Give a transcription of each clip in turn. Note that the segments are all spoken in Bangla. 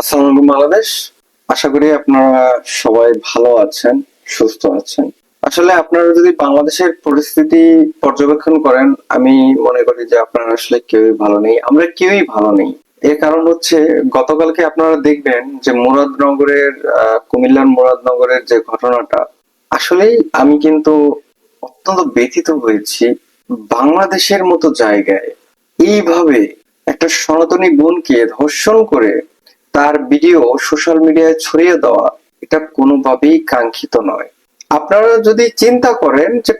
আসসালামু বাংলাদেশ। আশা করি আপনারা সবাই ভালো আছেন, সুস্থ আছেন। আসলে আপনারা যদি বাংলাদেশের পরিস্থিতি পর্যবেক্ষণ করেন, আমি মনে করি যে আপনারা আসলে কেউই ভালো নেই। আমরা কেউই ভালো নেই। এর কারণ হচ্ছে, গতকালকে আপনারা দেখবেন যে মুরাদনগরের কুমিল্লার মুরাদনগরের যে ঘটনাটা, আসলেই আমি কিন্তু অত্যন্ত ব্যথিত হয়েছি বাংলাদেশের মতো জায়গায়। এইভাবে একটা সনাতনী বোনকে ধর্ষণ করে তার ভিডিও সোশ্যাল মিডিয়ায় ছড়িয়ে দেওয়া, এটা কোনোভাবেই কাঙ্ক্ষিত নয়। আপনারা যদি চিন্তা করেন যে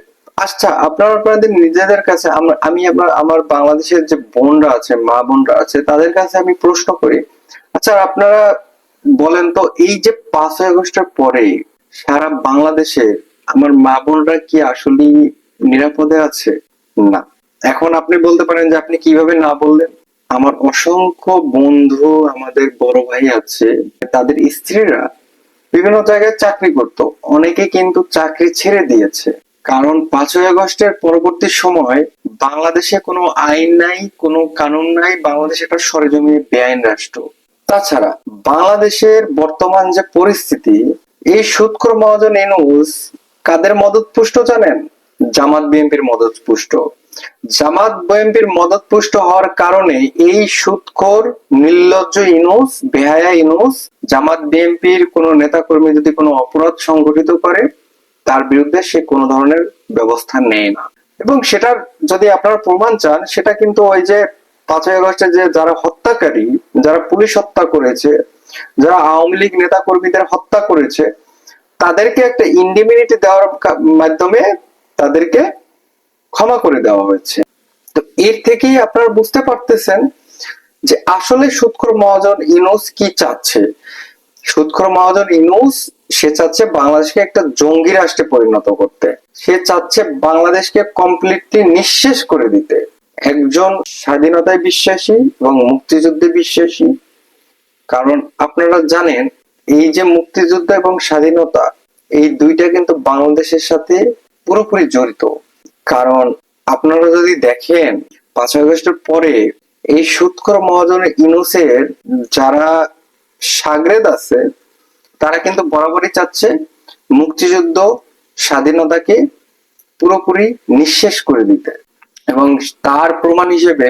আচ্ছা আপনারা আপনাদের নিজেদের কাছে আমি আমার আমার বাংলাদেশের যে বোনরা আছে, মা বোনরা আছে, তাদের কাছে আমি প্রশ্ন করি আচ্ছা আপনারা বলেন তো, এই যে পাঁচই আগস্টের পরে সারা বাংলাদেশে আমার মা বোনরা কি আসলেই নিরাপদে আছে? না। এখন আপনি বলতে পারেন যে, আপনি কীভাবে না বললেন? আমার অসংখ্য বন্ধু, আমাদের বড় ভাই আছে, তাদের স্ত্রীরা বিভিন্ন জায়গায় চাকরি করত। অনেকে কিন্তু চাকরি ছেড়ে দিয়েছে। কারণ পাঁচই আগস্টের পরবর্তী সময় বাংলাদেশে কোনো আইন নাই, কোনো কানুন নাই, বাংলাদেশ একটা সরেজমি বেআইন রাষ্ট্র। তাছাড়া বাংলাদেশের বর্তমান যে পরিস্থিতি, এই সুৎখর মহাজন এনুস কাদের মদত পুষ্ট জানেন? জামাত বিএনপির মদত পুষ্ট জামাত বিএনপির মদত পুষ্ট হওয়ার কারণে এই সুৎখর, নির্লজ্জ ইনুস, বেহায়া ইনুস, জামাত বিএনপির কোন নেতা কর্মী যদি কোনো অপরাধ সংগঠিত করে, তার বিরুদ্ধে সে কোনো ধরনের ব্যবস্থা নেয় না। এবং সেটার যদি আপনারা প্রমাণ চান, সেটা কিন্তু ওই যে পাঁচই আগস্টে যে যারা হত্যাকারী, যারা পুলিশ হত্যা করেছে, যারা আওয়ামী লীগ নেতা কর্মীদের হত্যা করেছে, তাদেরকে একটা ইন্ডিমিনিটি দেওয়ার মাধ্যমে তাদেরকে ক্ষমা করে দেওয়া হয়েছে। তো এর থেকেই আপনারা বুঝতে পারতেছেন যে আসলে সুৎখর মহাজন ইনুস কি চাচ্ছে। সুৎখর মহাজন ইনুস সে চাচ্ছে বাংলাদেশকে একটা জঙ্গি রাষ্ট্রে পরিণত করতে। সে চাচ্ছে বাংলাদেশকে কমপ্লিটলি নিঃশেষ করে দিতে। একজন স্বাধীনতায় বিশ্বাসী এবং মুক্তিযুদ্ধে বিশ্বাসী। কারণ আপনারা জানেন, এই যে মুক্তিযুদ্ধ এবং স্বাধীনতা, এই দুইটা কিন্তু বাংলাদেশের সাথে পুরোপুরি জড়িত। কারণ আপনারা যদি দেখেন, পাঁচ আগস্টের পরে এই সুৎখর মহাজনের ইনুসের যারা সাগরেদ আছে, তারা কিন্তু বরাবরই চাচ্ছে মুক্তিযুদ্ধ স্বাধীনতাকে পুরোপুরি নিঃশেষ করে দিতে। এবং তার প্রমাণ হিসেবে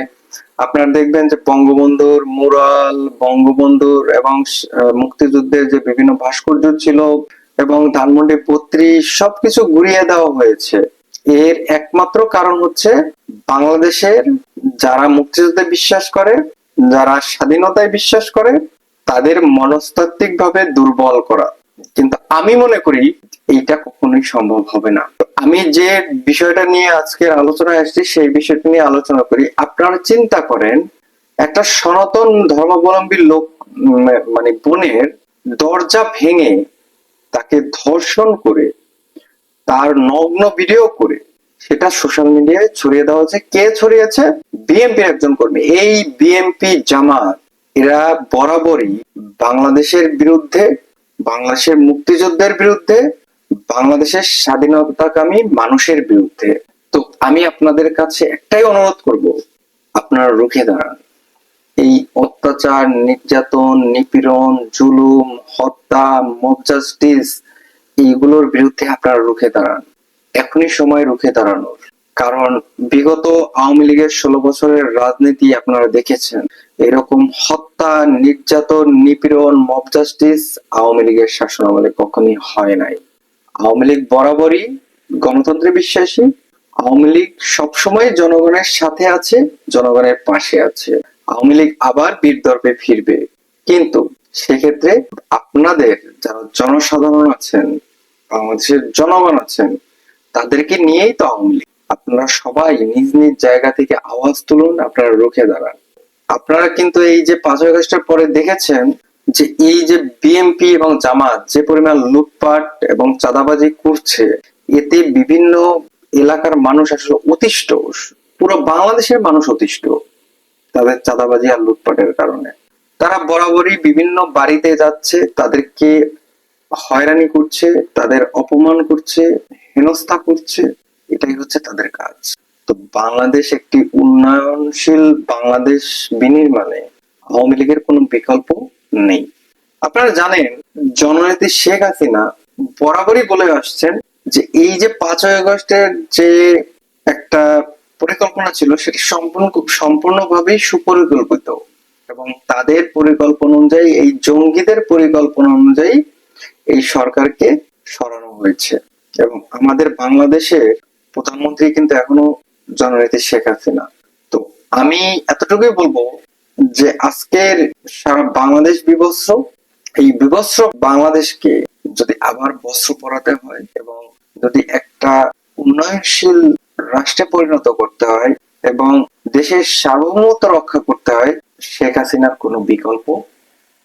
আপনারা দেখবেন যে বঙ্গবন্ধুর মুরাল, বঙ্গবন্ধুর এবং মুক্তিযুদ্ধের যে বিভিন্ন ভাস্কর্য ছিল এবং ধানমন্ডি পত্রী সবকিছু ঘুরিয়ে দেওয়া হয়েছে। এর একমাত্র কারণ হচ্ছে বাংলাদেশের যারা মুক্তিযুদ্ধে বিশ্বাস করে, যারা স্বাধীনতায় বিশ্বাস করে, তাদের মনস্তাত্ত্বিক ভাবে দুর্বল করা। কিন্তু আমি মনে করি এইটা কখনোই সম্ভব হবে না। আমি যে বিষয়টা নিয়ে আজকের আলোচনায় আসছি, সেই বিষয়টা নিয়ে আলোচনা করি। আপনারা চিন্তা করেন, একটা সনাতন ধর্মাবলম্বী লোক মানে বোনের দরজা ভেঙে তাকে ধর্ষণ করে তার নগ্ন ভিডিও করে সেটা সোশ্যাল মিডিয়ায় ছড়িয়ে দেওয়া হচ্ছে কে ছড়িয়েছে? বিএনপি একজন কর্মী। এই বিএনপি জামাত, এরা বরাবরই বাংলাদেশের বিরুদ্ধে, বাংলাদেশের মুক্তিযুদ্ধের বিরুদ্ধে, বাংলাদেশের স্বাধীনতাকামী মানুষের বিরুদ্ধে। তো আমি আপনাদের কাছে একটাই অনুরোধ করব, আপনারা রুখে দাঁড়ান। এই অত্যাচার, নির্যাতন, নিপীড়ন, জুলুম, হত্যা মব জাস্টিস এইগুলোর বিরুদ্ধে আপনারা রুখে দাঁড়ান। এখনই সময় রুখে দাঁড়ানোর। কারণ বিগত আওয়ামী লীগের ষোলো বছরের রাজনীতি আপনারা দেখেছেন। এরকম হত্যা, নির্যাতন, নিপীড়ন মব জাস্টিস আওয়ামী লীগের শাসন আমলে কখনই হয় নাই। আওয়ামী লীগ বরাবরই গণতন্ত্রে বিশ্বাসী। আওয়ামী লীগ সবসময় জনগণের সাথে আছে, জনগণের পাশে আছে। আওয়ামী লীগ আবার বীর দর্পে ফিরবে। কিন্তু সেক্ষেত্রে আপনাদের যারা জনসাধারণ আছেন বাংলাদেশের জনগণ আছেন, তাদেরকে নিয়েই তো আওয়ামী লীগ। আপনারা সবাই নিজ নিজ জায়গা থেকে আওয়াজ তুলুন, আপনারা রুখে দাঁড়ান। আপনারা কিন্তু এই যে পাঁচই আগস্টের পরে দেখেছেন যে এই যে বিএনপি এবং জামাত যে পরিমাণ লুটপাট এবং চাঁদাবাজি করছে, এতে বিভিন্ন এলাকার মানুষ আসলে অতিষ্ঠ। পুরো বাংলাদেশের মানুষ অতিষ্ঠ তাদের চাঁদাবাজি আর লুটপাটের কারণে। তারা বরাবরই বিভিন্ন বাড়িতে যাচ্ছে, তাদেরকে হয়রানি করছে, তাদের অপমান করছে, হেনস্থা করছে, এটাই হচ্ছে তাদের কাজ। তো বাংলাদেশ একটি উন্নয়নশীল বাংলাদেশ বিনির্মাণে আওয়ামী লীগের কোনো বিকল্প নেই। আপনারা জানেন, জননেত্রী শেখ হাসিনা বরাবরই বলে আসছেন যে এই যে পাঁচই আগস্টের যে একটা পরিকল্পনা ছিল, সেটা সম্পূর্ণ সম্পূর্ণভাবেই সুপরিকল্পিত। এবং তাদের পরিকল্পনা অনুযায়ী, এই জঙ্গিদের পরিকল্পনা অনুযায়ী এই সরকারকে সরানো হয়েছে। এবং আমাদের বাংলাদেশের প্রধানমন্ত্রী কিন্তু এখনও জননেত্রী শেখ হাসিনা। তো আমি এতটুকুই বলব যে আজকের সারা বাংলাদেশ বিবস্ত্র এই বিবস্ত্র বাংলাদেশকে যদি আবার বস্ত্র পরাতে হয় এবং যদি একটা উন্নয়নশীল রাষ্ট্রে পরিণত করতে হয় এবং দেশের সার্বভৌমত্ব রক্ষা করতে হয়, শেখ হাসিনার কোনো বিকল্প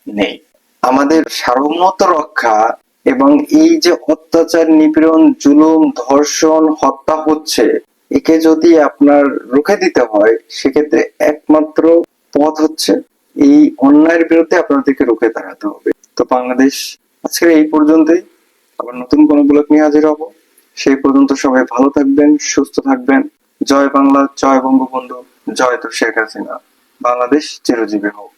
নেই। আমাদের সার্বভৌমত্ব রক্ষা এবং এই যে অত্যাচার, নিপীড়ন, জুলুম, ধর্ষণ, হত্যা হচ্ছে, একে যদি আপনার রুখে দিতে হয়, সেক্ষেত্রে একমাত্র পথ হচ্ছে এই অন্যায়ের বিরুদ্ধে আপনাদেরকে রুখে দাঁড়াতে হবে। তো বাংলাদেশ আজকের এই পর্যন্তই। আবার নতুন কোন ব্লগ নিয়ে হাজির হব। সেই পর্যন্ত সবাই ভালো থাকবেন, সুস্থ থাকবেন। জয় বাংলা, জয় বঙ্গবন্ধু, জয় তো শেখ হাসিনা। বাংলাদেশ চিরজীবী হোক।